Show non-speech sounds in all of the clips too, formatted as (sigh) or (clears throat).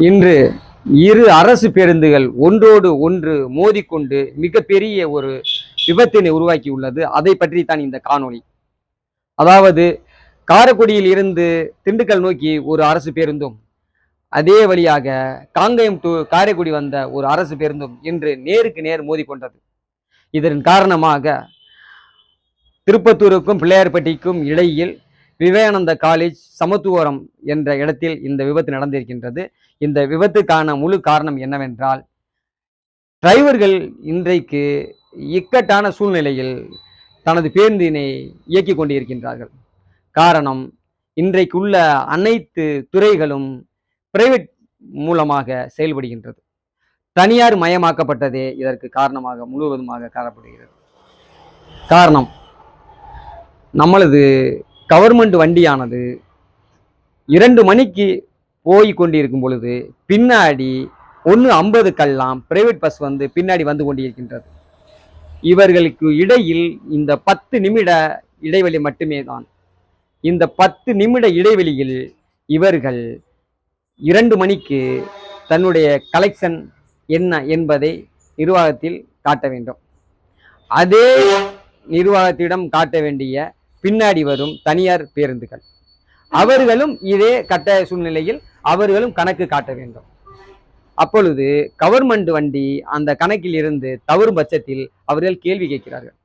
இன்று இரு அரசு பேருந்துகள் ஒன்றோடு ஒன்று மோதிக்கொண்டு மிகப்பெரிய ஒரு விபத்தினை உருவாக்கியுள்ளது. அதை பற்றி தான் இந்த காணொளி. அதாவது காரைக்குடியில் இருந்து திண்டுக்கல் நோக்கி ஒரு அரசு பேருந்தும் அதே வழியாக காங்கயம் டு காரைக்குடி வந்த ஒரு அரசு பேருந்தும் இன்று நேருக்கு நேர் மோதிக்கொண்டது. இதன் காரணமாக திருப்பத்தூருக்கும் பிள்ளையார்பட்டிக்கும் இடையில் விவேகானந்த காலேஜ் சமத்துவரம் என்ற இடத்தில் இந்த விபத்து நடந்திருக்கின்றது. இந்த விபத்துக்கான முழு காரணம் என்னவென்றால் டிரைவர்கள் இன்றைக்கு இக்கட்டான சூழ்நிலையில் தனது பேருந்தினை இயக்கி கொண்டிருக்கின்றார்கள். காரணம் இன்றைக்குள்ள அனைத்து துறைகளும் பிரைவேட் மூலமாக செயல்படுகின்றது. தனியார் மயமாக்கப்பட்டதே இதற்கு காரணமாக முழுவதுமாக காணப்படுகிறது. காரணம் நம்மளது கவர்மெண்ட் வண்டியானது இரண்டு மணிக்கு போய் கொண்டிருக்கும் பொழுது பின்னாடி ஒன்று ஐம்பதுக்கெல்லாம் பிரைவேட் பஸ் வந்து பின்னாடி வந்து கொண்டிருக்கின்றது. இவர்களுக்கு இடையில் இந்த பத்து நிமிட இடைவெளி மட்டுமே தான். இந்த பத்து நிமிட இடைவெளியில் இவர்கள் இரண்டு மணிக்கு தன்னுடைய கலெக்ஷன் என்ன என்பதை நிர்வாகத்தில் காட்ட வேண்டும். அதே நிர்வாகத்திடம் காட்ட வேண்டிய பின்னாடி வரும் தனியார் பேருந்துகள். அவர்களும் இதே கட்டாய சூழ்நிலையில் அவர்களும் கணக்கு காட்ட வேண்டும். அப்பொழுது கவர்மெண்ட் வண்டி அந்த கணக்கில் இருந்து தவறும் பட்சத்தில் அவர்கள் கேள்வி கேட்கிறார்கள்.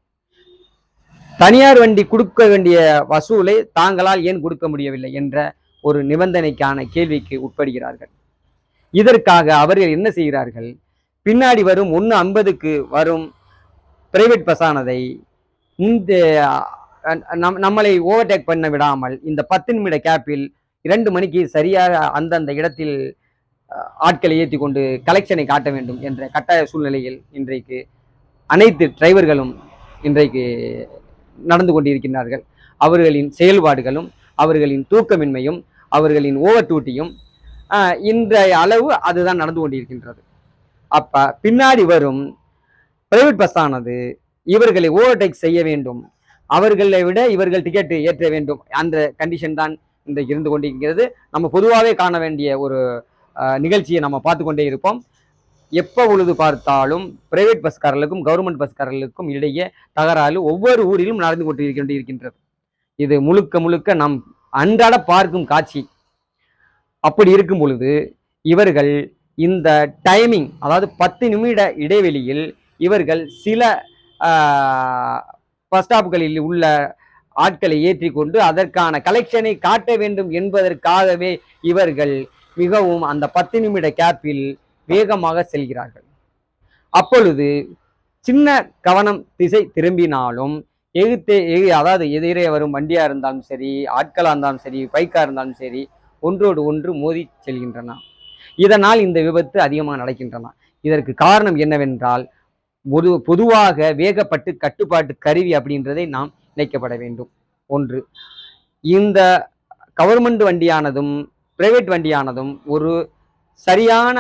தனியார் வண்டி கொடுக்க வேண்டிய வசூலை தாங்களால் ஏன் கொடுக்க முடியவில்லை என்ற ஒரு நிபந்தனைக்கான கேள்விக்கு உட்படுகிறார்கள். இதற்காக அவர்கள் என்ன செய்கிறார்கள்? பின்னாடி வரும் ஒன்று ஐம்பதுக்கு வரும் பிரைவேட் பஸ்ஸானதை இந்த நம்மளை ஓவர்டேக் பண்ண விடாமல் இந்த பத்து நிமிட கேப்பில் இரண்டு மணிக்கு சரியாக அந்தந்த இடத்தில் ஆட்களை ஏற்றி கொண்டு கலெக்ஷனை காட்ட வேண்டும் என்ற கட்டாய சூழ்நிலையில் இன்றைக்கு அனைத்து டிரைவர்களும் இன்றைக்கு நடந்து கொண்டிருக்கின்றார்கள். அவர்களின் செயல்பாடுகளும் அவர்களின் தூக்கமின்மையும் அவர்களின் ஓவர் டூட்டியும் இன்றைய அளவு அதுதான் நடந்து கொண்டிருக்கின்றது. அப்போ பின்னாடி வரும் பிரைவேட் பஸ்ஸானது இவர்களை ஓவர்டேக் செய்ய வேண்டும். அவர்களை விட இவர்கள் டிக்கெட் ஏற்ற வேண்டும். அந்த கண்டிஷன் தான் இந்த இருந்து கொண்டிருக்கிறது. நம்ம பொதுவாகவே காண வேண்டிய ஒரு நிகழ்ச்சியை நம்ம பார்த்து கொண்டே இருப்போம். எப்போ உழுது பார்த்தாலும் பிரைவேட் பஸ்காரர்களுக்கும் கவர்மெண்ட் பஸ்காரர்களுக்கும் இடையே தகராறு ஒவ்வொரு ஊரிலும் நடந்து கொண்டிருக்கின்ற இருக்கின்றது. இது முழுக்க முழுக்க நாம் அன்றாட பார்க்கும் காட்சி. அப்படி இருக்கும் பொழுது இவர்கள் இந்த டைமிங் அதாவது பத்து நிமிட இடைவெளியில் இவர்கள் சில பஸ் ஸ்டாப்புகளில் உள்ள ஆட்களை ஏற்றி கொண்டு அதற்கான கலெக்ஷனை காட்ட வேண்டும் என்பதற்காகவே இவர்கள் மிகவும் அந்த பத்து நிமிட கேப்பில் வேகமாக செல்கிறார்கள். அப்பொழுது சின்ன கவனம் திசை திரும்பினாலும் எகுத்தே எகு அதாவது எதிரே வரும் வண்டியாக இருந்தாலும் சரி ஆட்களாக இருந்தாலும் சரி பைக்காக இருந்தாலும் சரி ஒன்றோடு ஒன்று மோதி செல்கின்றன. இதனால் இந்த விபத்து அதிகமாக நடக்கின்றன. இதற்கு காரணம் என்னவென்றால் பொது பொதுவாக வேகப்பட்டு கட்டுப்பாட்டு கருவி அப்படின்றதை நாம் இணைக்கப்பட வேண்டும். ஒன்று இந்த கவர்மெண்ட் வண்டியானதும் பிரைவேட் வண்டியானதும் ஒரு சரியான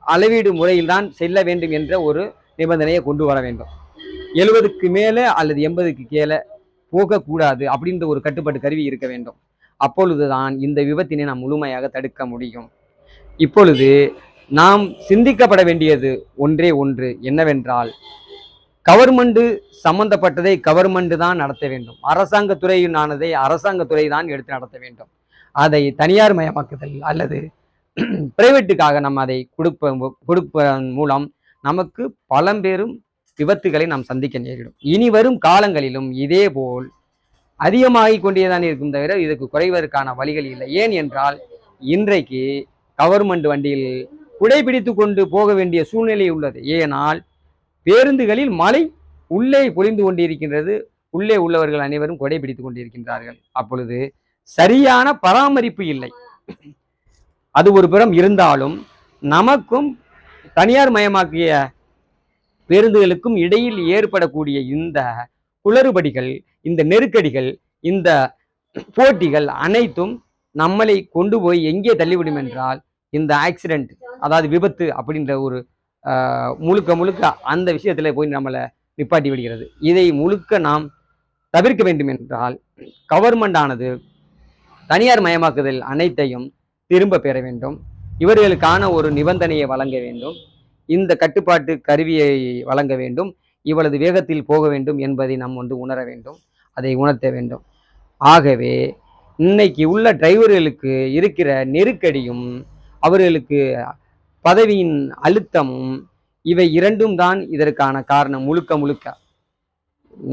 அளவீடு முறையில்தான் செல்ல வேண்டும் என்ற ஒரு நிபந்தனையை கொண்டு வர வேண்டும். எழுபதுக்கு மேலே அல்லது எண்பதுக்கு கீழே போகக்கூடாது அப்படின்ற ஒரு கட்டுப்பாட்டு கருவி இருக்க வேண்டும். அப்பொழுதுதான் இந்த விபத்தினை நாம் முழுமையாக தடுக்க முடியும். இப்பொழுது நாம் சிந்திக்கப்பட வேண்டியது ஒன்றே ஒன்று என்னவென்றால் கவர்மெண்டு சம்பந்தப்பட்டதை கவர்மெண்டு தான் நடத்த வேண்டும். அரசாங்க துறையினானதை அரசாங்க துறை தான் எடுத்து நடத்த வேண்டும். அதை தனியார் மயமாக்குதல் அல்லது (clears throat) பிரைவேட்டுக்காக நம்ம அதை கொடுப்ப கொடுப்பதன் மூலம் நமக்கு பலம்பெரும் விபத்துகளை நாம் சந்திக்க நேரிடும். இனி வரும் காலங்களிலும் இதே போல் அதிகமாகிக் கொண்டேதான் இருக்கும் தவிர இதுக்கு குறைவதற்கான வழிகள் இல்லை. ஏன் என்றால் இன்றைக்கு கவர்மெண்ட் வண்டியில் குடைபிடித்து கொண்டு போக வேண்டிய சூழ்நிலை உள்ளது. ஏனால் பேருந்துகளில் மழை உள்ளே பொழிந்து கொண்டிருக்கின்றது. உள்ளே உள்ளவர்கள் அனைவரும் கொடைபிடித்து கொண்டிருக்கின்றார்கள். அப்பொழுது சரியான பராமரிப்பு இல்லை. அது ஒரு புறம் இருந்தாலும் நமக்கும் தனியார் மயமாக்கிய பேருந்துகளுக்கும் இடையில் ஏற்படக்கூடிய இந்த குளறுபடிகள் இந்த நெருக்கடிகள் இந்த போட்டிகள் அனைத்தும் நம்மளை கொண்டு போய் எங்கே தள்ளிவிடும் என்றால் இந்த ஆக்சிடென்ட் அதாவது விபத்து அப்படின்ற ஒரு முழுக்க முழுக்க அந்த விஷயத்தில் போய் நம்மளை நிப்பாட்டி விடுகிறது. இதை முழுக்க நாம் தவிர்க்க வேண்டும் என்றால் கவர்மெண்ட் ஆனது தனியார் மயமாக்குதல் அனைத்தையும் திரும்ப பெற வேண்டும். இவர்களுக்கான ஒரு நிபந்தனையை வழங்க வேண்டும். இந்த கட்டுப்பாட்டு கருவியை வழங்க வேண்டும். இவளது வேகத்தில் போக வேண்டும் என்பதை நாம் வந்து உணர வேண்டும். அதை உணர்த்த வேண்டும். ஆகவே இன்னைக்கு உள்ள டிரைவர்களுக்கு இருக்கிற நெருக்கடியும் அவர்களுக்கு பதவியின் அழுத்தமும் இவை இரண்டும் தான் இதற்கான காரணம் முழுக்க முழுக்க.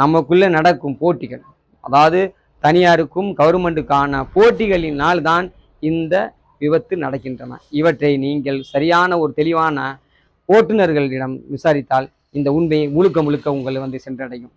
நமக்குள்ளே நடக்கும் போட்டிகள். அதாவது தனியாருக்கும் கவர்மெண்ட்டுக்கான போட்டிகளினால் தான் இந்த விபத்து நடக்கின்றன. இவற்றை நீங்கள் சரியான ஒரு தெளிவான ஓட்டுநர்களிடம் விசாரித்தால் இந்த உண்மையை முழுக்க முழுக்க உங்களை வந்து சென்றடையும்.